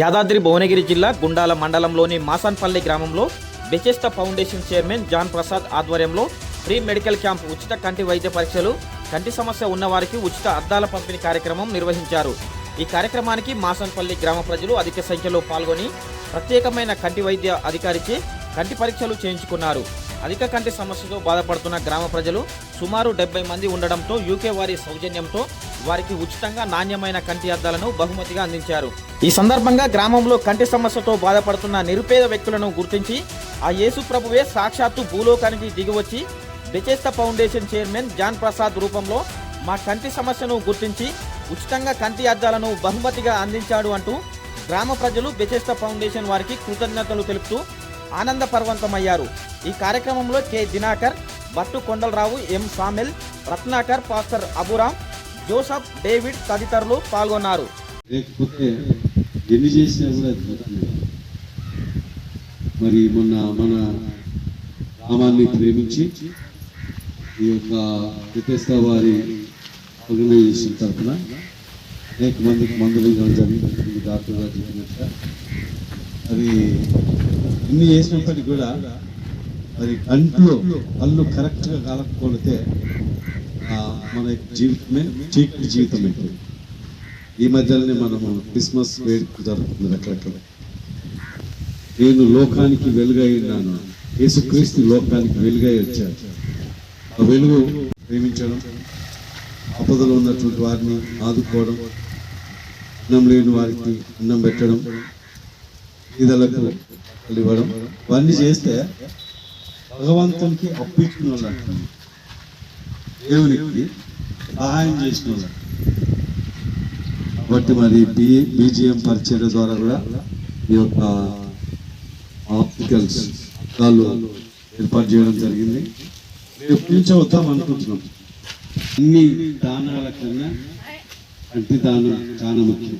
యాదాద్రి భువనగిరి జిల్లా గుండాల మండలంలోని మాసాన్పల్లి గ్రామంలో Bethesda foundation chairman John Prasad ఆధ్వర్యంలో ఫ్రీ మెడికల్ క్యాంప్ ఉచిత కంటి వైద్య పరీక్షలు కంటి సమస్య ఉన్నవారికి ఉచిత అద్దాల పంపిణీ కార్యక్రమం నిర్వహించారు. ఈ కార్యక్రమానికి మాసన్పల్లి గ్రామ ప్రజలు అధిక సంఖ్యలో పాల్గొని ప్రత్యేకమైన కంటి వైద్య అధికారిచే కంటి పరీక్షలు చేయించుకున్నారు. అధిక కంటి సమస్యతో బాధపడుతున్న గ్రామ ప్రజలు సుమారు డెబ్బై మంది ఉండడంతో యూకే వారి సౌజన్యంతో వారికి ఉచితంగా నాణ్యమైన కంటి అద్దాలను బహుమతిగా అందించారు. ఈ సందర్భంగా గ్రామంలో కంటి సమస్యతో బాధపడుతున్న నిరుపేద వ్యక్తులను గుర్తించి ఆ యేసు ప్రభువే సాక్షాత్తు భూలోకానికి దిగివచ్చి Bethesda foundation chairman John Prasad రూపంలో మా కంటి సమస్యను గుర్తించి ఉచితంగా కంటి అద్దాలను బహుమతిగా అందించాడు అంటూ గ్రామ ప్రజలు బెచేస్త ఫౌండేషన్ వారికి కృతజ్ఞతలు తెలుపుతూ ఆనందపర్వంతమయ్యారు. ఈ కార్యక్రమంలో K Dinakar Battu Kondalarao M Samuel Ratnakar pastor Abraham Joseph David తదితరులు పాల్గొన్నారు. లేకపోతే ఎన్ని చేసినా కూడా మరి మొన్న మన గ్రామాన్ని ప్రేమించి ఈ యొక్క వితేస్తా వారి ఆర్గనైజేషన్ తరఫున అనేక మందికి మందులు ఇవ్వడం జరిగింది డాక్టర్ గారు చెప్పినట్టు అది ఎన్ని చేసినప్పటికీ కూడా మరి కంట్లో కళ్ళు కరెక్ట్గా కలగకపోతే ఆ, మన జీవితమే చీకటి జీవితం అయిపోయింది ఈ మధ్యలోనే మనము క్రిస్మస్ వేడుక జరుగుతుంది అక్కడక్కడ నేను లోకానికి వెలుగై ఉన్నాను. యేసుక్రీస్తు లోకానికి వెలుగై వచ్చాడు. ఆ వెలుగు ప్రేమించడం ఆపదలో ఉన్నటువంటి వారిని ఆదుకోవడం అన్నం లేని వారికి అన్నం పెట్టడం ఇదలకు ఇవ్వడం ఇవన్నీ చేస్తే భగవంతునికి అప్పించిన వాళ్ళు దేవునికి సహాయం చేసిన వాళ్ళు కాబట్టి మరి బి బీజిఎం పరిచయం ద్వారా కూడా ఈ యొక్క ఆప్టికల్స్ కాళ్ళు ఏర్పాటు చేయడం జరిగింది. రేపు నుంచి వద్దాం అనుకుంటున్నాం. అన్ని దానాల కన్నా కంటి దానం చాలా ముఖ్యం.